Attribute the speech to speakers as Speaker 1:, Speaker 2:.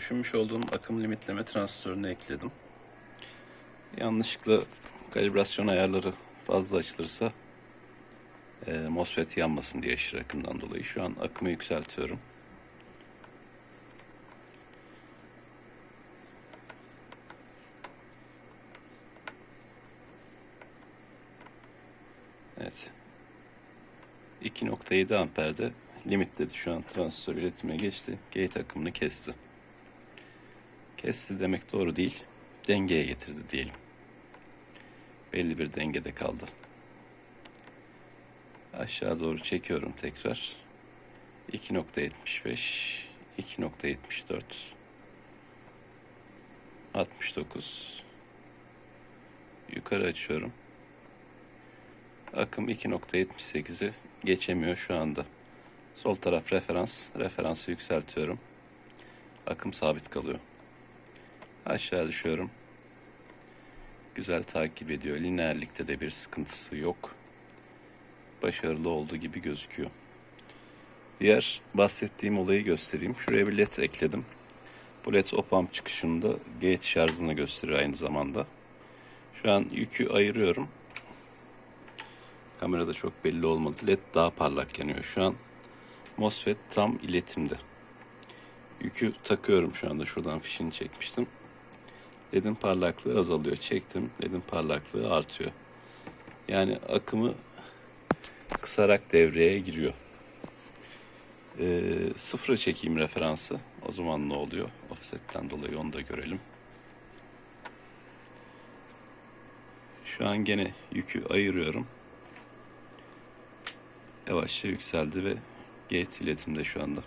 Speaker 1: Düşünmüş olduğum akım limitleme transistörünü ekledim. Yanlışlıkla kalibrasyon ayarları fazla açılırsa e, MOSFET yanmasın diye aşırı akımdan dolayı şu an akımı yükseltiyorum. Evet. 2.7 amperde limitledi şu an transistör iletime geçti. Gate akımını kesti. Kesti demek doğru değil. Dengeye getirdi diyelim. Belli bir dengede kaldı. Aşağı doğru çekiyorum tekrar. 2.75 2.74 69 Yukarı açıyorum. Akım 2.78'i geçemiyor şu anda. Sol taraf referans. Referansı yükseltiyorum. Akım sabit kalıyor. Aşağı düşüyorum. Güzel takip ediyor. Lineerlikte de bir sıkıntısı yok. Başarılı olduğu gibi gözüküyor. Diğer bahsettiğim olayı göstereyim. Şuraya bir led ekledim. Bu led op-amp çıkışında gate şarjını gösteriyor aynı zamanda. Şu an yükü ayırıyorum. Kamerada çok belli olmadı. LED daha parlak yanıyor. Şu an MOSFET tam iletimde. Yükü takıyorum şu anda. Şuradan fişini çekmiştim. LED'in parlaklığı azalıyor. Çektim. LED'in parlaklığı artıyor. Yani akımı kısarak devreye giriyor. Ee, sıfıra çekeyim referansı. O zaman ne oluyor? Offset'ten dolayı onu da görelim. Şu an gene yükü ayırıyorum. Yavaşça yükseldi ve gate iletimde şu anda.